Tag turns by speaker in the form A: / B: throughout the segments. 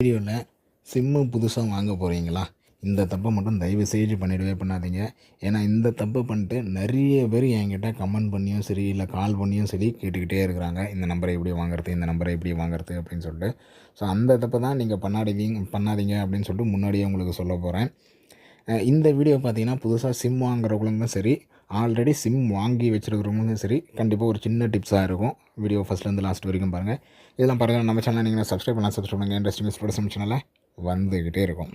A: வீடியோவில் சிம்மு புதுசாக வாங்க போகிறீங்களா இந்த தப்பை மட்டும் தயவு செய்து பண்ணிடவே பண்ணாதீங்க. ஏன்னா இந்த தப்பை பண்ணிட்டு நிறைய பேர் என்கிட்ட கமெண்ட் பண்ணியும் சரி இல்லை கால் பண்ணியும் சரி கேட்டுக்கிட்டே இருக்கிறாங்க. இந்த நம்பரை எப்படி வாங்குறது இந்த நம்பரை எப்படி வாங்குறது அப்படின்னு சொல்லிட்டு. ஸோ அந்த தப்பை தான் நீங்கள் பண்ணாதீங்க பண்ணாதீங்க அப்படின்னு சொல்லிட்டு முன்னாடியே உங்களுக்கு சொல்ல போகிறேன் இந்த வீடியோ பார்த்தீங்கன்னா புதுசாக சிம் வாங்குறவங்களுக்கும் சரி ஆல்ரெடி சிம் வாங்கி வச்சுருக்கிறவங்களும் சரி கண்டிப்பாக ஒரு சின்ன டிப்ஸாக இருக்கும். வீடியோ ஃபஸ்ட்லேருந்து லாஸ்ட் வரைக்கும் பாருங்கள் இதெல்லாம் பாருங்கள் நம்ம சேனல் நீங்கள் சப்ஸ்கிரைப் பண்ணலாம் சப்ஸ்கிரைப் பண்ணுங்கள் இன்ட்ரெஸ்டிங் ஸ்போர்ட்ஸ் சேனலில் வந்துக்கிட்டே இருக்கும்.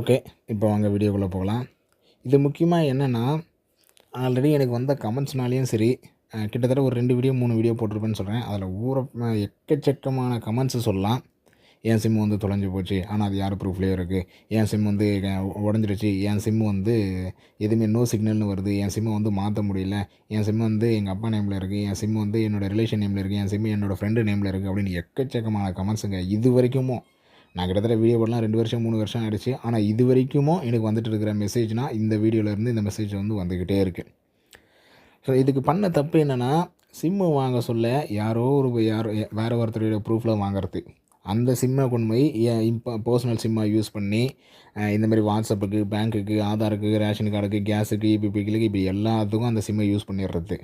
A: ஓகே இப்போ வாங்க வீடியோக்குள்ளே போகலாம். இது முக்கியமாக என்னென்னா ஆல்ரெடி எனக்கு வந்த கமெண்ட்ஸ்னாலேயும் சரி கிட்டத்தட்ட ஒரு ரெண்டு வீடியோ மூணு வீடியோ போட்டிருப்பேன்னு சொல்கிறேன் அதில் ஊற எக்கச்சக்கமான கமெண்ட்ஸு சொல்லலாம். என் சிம் வந்து தொலைஞ்சு போச்சு. ஆனால் அது யார் ப்ரூஃப்லேயே இருக்குது என் சிம் வந்து உடஞ்சிருச்சு. என் சிம் வந்து எதுவுமே நோ சிக்னல்னு வருது. என் சிம்மை வந்து மாற்ற முடியல. என் சிம் வந்து எங்கள் அப்பா நேமில் இருக்குது என் சிம் வந்து என்னோடய ரிலேஷன் நேமில் இருக்குது என் சிம் என்னோடய ஃப்ரெண்டு நேமில் இருக்குது அப்படின்னு எக்கச்சக்கமான கமெண்ட்ஸுங்க இது வரைக்குமோ நான் கிட்டத்தட்ட வீடியோ போடலாம் ரெண்டு வருஷம் மூணு வருஷம் ஆயிடுச்சு. ஆனால் இது வரைக்குமோ எனக்கு வந்துட்டு இருக்கிற மெசேஜ்னால் இந்த வீடியோவிலேருந்து இந்த மெசேஜ் வந்து வந்துக்கிட்டே இருக்குது ஸோ இதுக்கு பண்ண தப்பு என்னென்னா சிம்மு வாங்க சொல்ல யாரோ ஒரு யாரோ வேறு ஒருத்தரோட ப்ரூஃபில் வாங்குறது. அந்த சிம்மை கொண்டு போய் என் இப்போ பர்சனல் சிம்மை யூஸ் பண்ணி இந்தமாரி வாட்ஸ்அப்புக்கு பேங்க்குக்கு ஆதாருக்கு ரேஷன் கார்டுக்கு கேஸுக்கு இபிபிக்கு இப்படி எல்லாத்துக்கும் அந்த சிம்மை யூஸ் பண்ணிடுறது.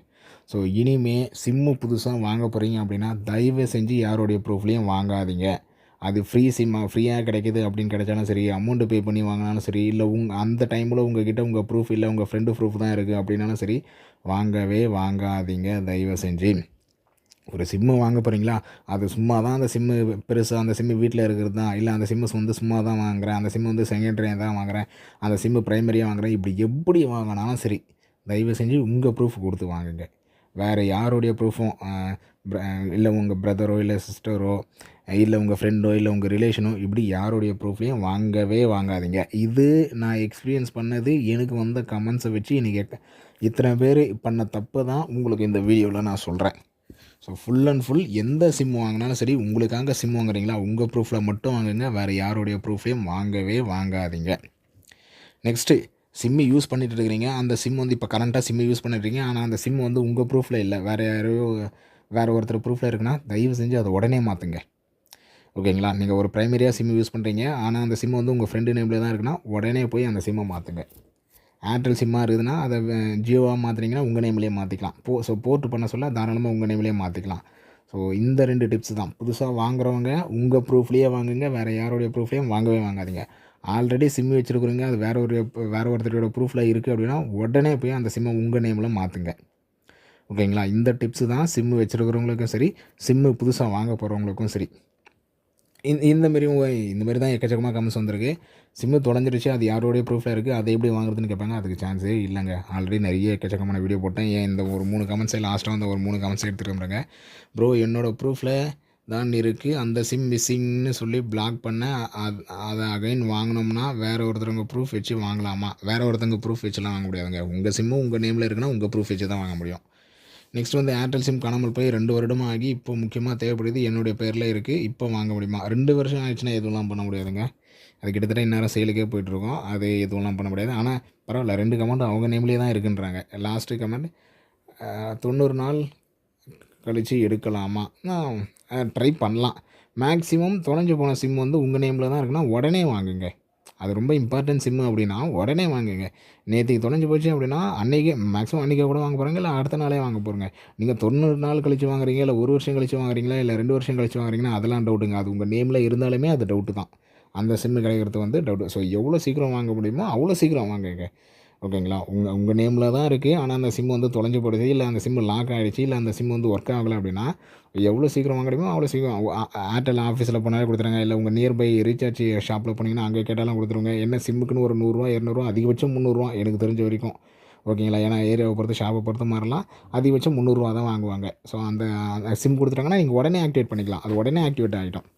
A: ஸோ இனிமே சிம்மு புதுசாக வாங்க போகிறீங்க அப்படின்னா தயவு செஞ்சு யாருடைய ப்ரூஃப்லேயும் வாங்காதீங்க. அது ஃப்ரீ சிம்மா ஃப்ரீயாக கிடைக்குது அப்படின்னு கிடைச்சாலும் சரி அமௌண்ட்டு பே பண்ணி வாங்கினாலும் சரி இல்லை உங் அந்த டைமில் உங்கள் கிட்ட உங்கள் ப்ரூஃப் இல்லை உங்கள் ஃப்ரெண்டு ப்ரூஃப் தான் இருக்குது அப்படின்னாலும் சரி வாங்கவே வாங்காதீங்க தயவு செஞ்சு. ஒரு சிம்மு வாங்க போகிறீங்களா அது சும்மா தான் அந்த சிம்மு பெருசாக அந்த சிம்மு வீட்டில் இருக்கிறது? தான் இல்லை அந்த சிம்மு வந்து சும்மா தான் வாங்குறேன். அந்த சிம்மு வந்து செகண்டரியாக தான் வாங்குறேன். அந்த சிம்மு ப்ரைமரியாக வாங்குகிறேன் இப்படி எப்படி வாங்கினாலும் சரி தயவு செஞ்சு உங்கள் ப்ரூஃப் கொடுத்து வாங்குங்க. வேறு யாருடைய ப்ரூஃபும் இல்லை உங்கள் பிரதரோ இல்லை சிஸ்டரோ இல்லை உங்கள் ஃப்ரெண்டோ இல்லை உங்கள் ரிலேஷனோ இப்படி யாருடைய ப்ரூஃப்லையும் வாங்கவே வாங்காதீங்க. இது நான் எக்ஸ்பீரியன்ஸ் பண்ணது எனக்கு வந்த கமெண்ட்ஸை வச்சு இன்றைக்கி இத்தனை பேர் பண்ண தப்பு தான் உங்களுக்கு இந்த வீடியோவில் நான் சொல்கிறேன் ஸோ ஃபுல் அண்ட் ஃபுல் எந்த சிம் வாங்கினாலும் சரி உங்களுக்காக சிம் வாங்குறீங்களா? உங்கள் ப்ரூஃபில் மட்டும் வாங்குங்க வேறு யாருடைய ப்ரூஃபையும் வாங்கவே வாங்காதீங்க. நெக்ஸ்ட்டு சிம்மு யூஸ் பண்ணிட்டு இருக்கிறீங்க. அந்த சிம் வந்து இப்போ கரண்ட்டாக சிம்மு யூஸ் பண்ணிட்டுருக்கீங்க ஆனால் அந்த சிம் வந்து உங்கள் ப்ரூஃபில் இல்லை. வேறு யாரோ வேறு ஒருத்தர் ப்ரூஃபில் இருக்குன்னா தயவு செஞ்சு அதை உடனே மாற்றுங்க ஓகேங்களா நீங்கள் ஒரு ப்ரைமரியாக சிம் யூஸ் பண்ணுறீங்க ஆனால் அந்த சிம் வந்து உங்கள் ஃப்ரெண்டு நேமில் தான் இருக்குன்னா உடனே போய் அந்த சிம்மை மாற்றுங்க ஏர்டெல் சிம்மாக இருக்குதுன்னா அதை ஜியோவாக மாற்றுறீங்கன்னா உங்கள் நேம்லேயே மாற்றிக்கலாம் போ ஸோ போர்ட் பண்ண சொல்ல தாராளமாக உங்கள் நேம்லேயே மாற்றிக்கலாம் ஸோ இந்த ரெண்டு டிப்ஸ் தான். புதுசாக வாங்குறவங்க உங்கள் ப்ரூஃப்லேயே வாங்குங்க. வேறு யாருடைய ப்ரூஃப்லேயும் வாங்கவே வாங்காதீங்க. ஆல்ரெடி சிம் வச்சுருக்குறீங்க அது வேற ஒரு வேறு ஒருத்தரோட ப்ரூஃபில் இருக்குது அப்படின்னா உடனே போய் அந்த சிம்மை உங்கள் நேமில் மாற்றுங்க ஓகேங்களா இந்த டிப்ஸு தான் சிம்மு வச்சுருக்கிறவங்களுக்கும் சரி சிம்மு புதுசாக வாங்க போகிறவங்களுக்கும் சரி. இந்த இந்த மாரி இந்த மாதிரி தான் எக்கச்சக்கமாக கமெண்ட்ஸ் வந்திருக்கு. சிம்மு தொலைஞ்சிருச்சு அது யாரோடைய ப்ரூஃபில் இருக்குது அதை எப்படி வாங்குறதுன்னு கேட்பாங்க. அதுக்கு சான்ஸே இல்லைங்க. ஆல்ரெடி நிறைய எக்கச்சக்கமான வீடியோ போட்டேன். ஏன் இந்த ஒரு மூணு கமெண்ட்ஸே லாஸ்ட்டாக வந்து ஒரு மூணு கமெண்ட்ஸ் எடுத்துருக்கேன் ப்ரோ என்னோடய ப்ரூஃபில் தான் இருக்குது அந்த சிம் மிஸ்ஸிங்னு சொல்லி பிளாக் பண்ண அது அதை அகைன் வாங்கினோம்னா வேறு ஒருத்தவங்க ப்ரூஃப் வச்சு வாங்கலாமா? வேறு ஒருத்தவங்க ப்ரூஃப் வச்சுலாம் வாங்க முடியாதுங்க. உங்கள் சிம்மு உங்கள் நேமில் இருக்குன்னா உங்கள் ப்ரூஃப் வச்சு தான் வாங்க முடியும். நெக்ஸ்ட் வந்து ஏர்டெல் சிம் காணாமல் போய் ரெண்டு வருடமாக ஆகி இப்போ முக்கியமாக தேவைப்படுது என்னுடைய பேரில் இருக்குது இப்போ வாங்க முடியுமா? ரெண்டு வருஷம் ஆயிடுச்சுன்னா எதுவும்லாம் பண்ண முடியாதுங்க. அது கிட்டத்தட்ட இந்நேரம் சேலுக்கே போயிட்டுருக்கோம். அது எதுவும்லாம் பண்ண முடியாது. ஆனால் பரவாயில்ல ரெண்டு கமெண்ட் அவங்க நேம்லேயே தான் இருக்குன்றாங்க. லாஸ்ட்டு கமெண்ட் தொண்ணூறு நாள் கழித்து எடுக்கலாமா? ட்ரை பண்ணலாம். மேக்ஸிமம் தொலைஞ்சு போன சிம் வந்து உங்கள் நேமில் தான் இருக்குன்னா உடனே வாங்குங்க. அது ரொம்ப இம்பார்ட்டன்ட் சிம்மு அப்படின்னா உடனே வாங்குங்க. நேற்றுக்கு தொலைஞ்சு போச்சு அப்படின்னா அன்றைக்கே மேக்ஸிமம் அன்றைக்கே கூட வாங்க போகிறாங்க இல்லை அடுத்த நாளே வாங்க போகிறங்க நீங்கள் தொண்ணூறு நாள் கழிச்சு வாங்குறீங்க இல்லை ஒரு வருஷம் கழிச்சு வாங்குறீங்களா இல்லை ரெண்டு வருஷம் கழிச்சு வாங்குறீங்கன்னா அதெல்லாம் டவுட்டுங்க அது உங்கள் நேமில் இருந்தாலுமே அது டவுட்டு தான். அந்த சிம்மு கிடைக்கிறது வந்து டவுட்டு ஸோ எவ்வளோ சீக்கிரம் வாங்க முடியுமோ அவ்வளோ சீக்கிரம் வாங்குங்க. ஓகேங்களா? உங்கள் உங்கள் நேமில் தான் இருக்குது ஆனால் அந்த சிம் வந்து தொலைஞ்சு போடுது இல்லை அந்த சிம்மு லாக் ஆகிடுச்சு இல்லை அந்த சிம் வந்து ஒர்க் ஆகலை அப்படின்னா எவ்வளோ சீக்கிரம் வாங்க அவ்வளோ சீக்கிரம். ஏர்டெல் ஆஃபீஸில் போனாலே கொடுத்துருங்க. இல்லை உங்கள் நியர்பை ரீசார்ஜ் ஷாப்பில் போனீங்கன்னா அங்கே கேட்டாலும் கொடுத்துருங்க. என்ன சிம்முக்குன்னு ஒரு நூறுரூவா இரநூறுவா அதிகபட்சம் முந்நூறுரூவா எனக்கு தெரிஞ்ச வரைக்கும். ஓகேங்களா? ஏன்னா ஏரியாவை பொறுத்து ஷாப்பை பொறுத்து மாறலாம். அதிகபட்சம் முந்நூறுரூவா தான் வாங்குவாங்க. ஸோ அந்த சிம் கொடுத்துட்டாங்கன்னா நீங்கள் உடனே ஆக்டிவேட் பண்ணிக்கலாம். அது உடனே ஆக்டிவேட் ஆகிட்டோம்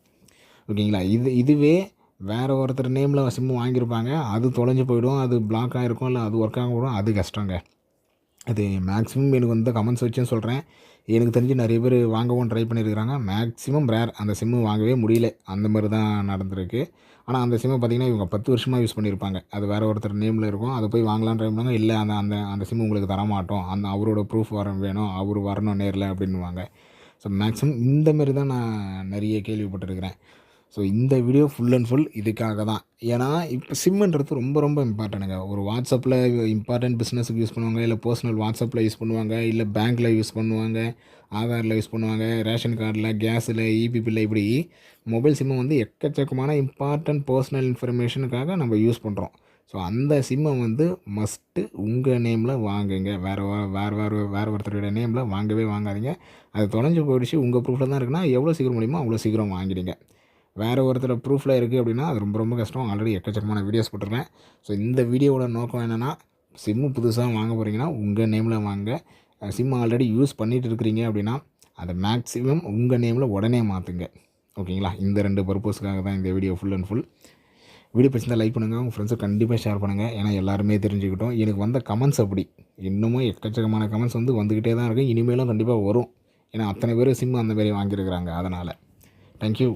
A: ஓகேங்களா? இது இதுவே வேறு ஒருத்தர் நேமில் சிம்மு வாங்கியிருப்பாங்க. அது தொலைஞ்சு போயிடும். அது பிளாக் ஆகிருக்கும் இல்லை அது ஒர்க் ஆக போடும் அது கஷ்டங்க. அது மேக்ஸிமம் எனக்கு வந்து கமெண்ட்ஸ் வச்சும் சொல்கிறேன் எனக்கு தெரிஞ்சு நிறைய பேர் வாங்கவும் ட்ரை பண்ணியிருக்கிறாங்க. மேக்ஸிமம் ரேர் அந்த சிம்மு வாங்கவே முடியல. அந்த மாதிரி தான் நடந்திருக்கு. ஆனால் அந்த சிம்மை பார்த்திங்கன்னா இவங்க பத்து வருஷமாக யூஸ் பண்ணியிருப்பாங்க. அது வேறு ஒருத்தர் நேமில் இருக்கும். அதை போய் வாங்கலான்னு ட்ரை பண்ணாங்க இல்லை அந்த அந்த அந்த சிம்மு உங்களுக்கு தரமாட்டோம். அந்த அவரோட ப்ரூஃப் வர வேணும். அவர் வரணும் நேரில் அப்படின்னுவாங்க. ஸோ மேக்ஸிமம் இந்தமாரி தான் நான் நிறைய கேள்விப்பட்டிருக்கிறேன். ஸோ இந்த வீடியோ ஃபுல் அண்ட் ஃபுல் இதுக்காக தான். ஏன்னா இப்போ சிம்முன்றது ரொம்ப ரொம்ப இம்பார்ட்டனுங்க ஒரு வாட்ஸ்அப்பில் இம்பார்ட்டன்ட் பிஸ்னஸுக்கு யூஸ் பண்ணுவாங்க இல்லை பர்சனல் வாட்ஸ்அப்பில் யூஸ் பண்ணுவாங்க இல்லை பேங்க்கில் யூஸ் பண்ணுவாங்க ஆதாரில் யூஸ் பண்ணுவாங்க ரேஷன் கார்டில் கேஸில் இபி இப்படி மொபைல் சிம்மை வந்து எக்கச்சக்கமான இம்பார்ட்டன்ட் பர்சனல் இன்ஃபர்மேஷனுக்காக நம்ம யூஸ் பண்ணுறோம் ஸோ அந்த சிம்மை வந்து மஸ்ட்டு உங்கள் நேமில் வாங்குங்க. வேறு வேறு வேறு வேறு ஒருத்தரோட நேமில் வாங்கவே வாங்காதீங்க. அது தொலைஞ்சு போயிடுச்சு உங்கள் ப்ரூஃபில் தான் இருக்குன்னா எவ்வளோ சீக்கிரம் முடியுமோ அவ்வளோ சீக்கிரம் வாங்கிடுங்க. வேறு ஒருத்தர் ப்ரூஃபில் இருக்குது அப்படின்னா அது ரொம்ப ரொம்ப கஷ்டம். ஆல்ரெடி எக்கச்சக்கமான வீடியோஸ் போட்டிருக்கேன். ஸோ இந்த வீடியோவோட நோக்கம் என்னென்னா சிம்மு புதுசாக வாங்க போகிறீங்கன்னா உங்கள் நேமில் வாங்க. சிம் ஆல்ரெடி யூஸ் பண்ணிகிட்டு இருக்கிறீங்க அப்படின்னா அதை மேக்ஸிமம் உங்கள் நேமில் உடனே மாற்றுங்க ஓகேங்களா இந்த ரெண்டு பர்பஸ்க்காக தான் இந்த video full and full video பிடிச்சிருந்தா லைக் பண்ணுங்கள் உங்கள் ஃப்ரெண்ட்ஸுக்கு கண்டிப்பாக ஷேர் பண்ணுங்கள் ஏன்னா எல்லாருமே தெரிஞ்சுக்கிட்டோம். எனக்கு வந்த கமெண்ட்ஸ் அப்படி. இன்னமும் எக்கச்சக்கமான கமெண்ட்ஸ் வந்து வந்துக்கிட்டே தான் இருக்கும் இனிமேலும் கண்டிப்பாக வரும். ஏன்னா அத்தனை பேர் சிம் அந்த மாதிரி வாங்கியிருக்கிறாங்க. அதனால். தேங்க்யூ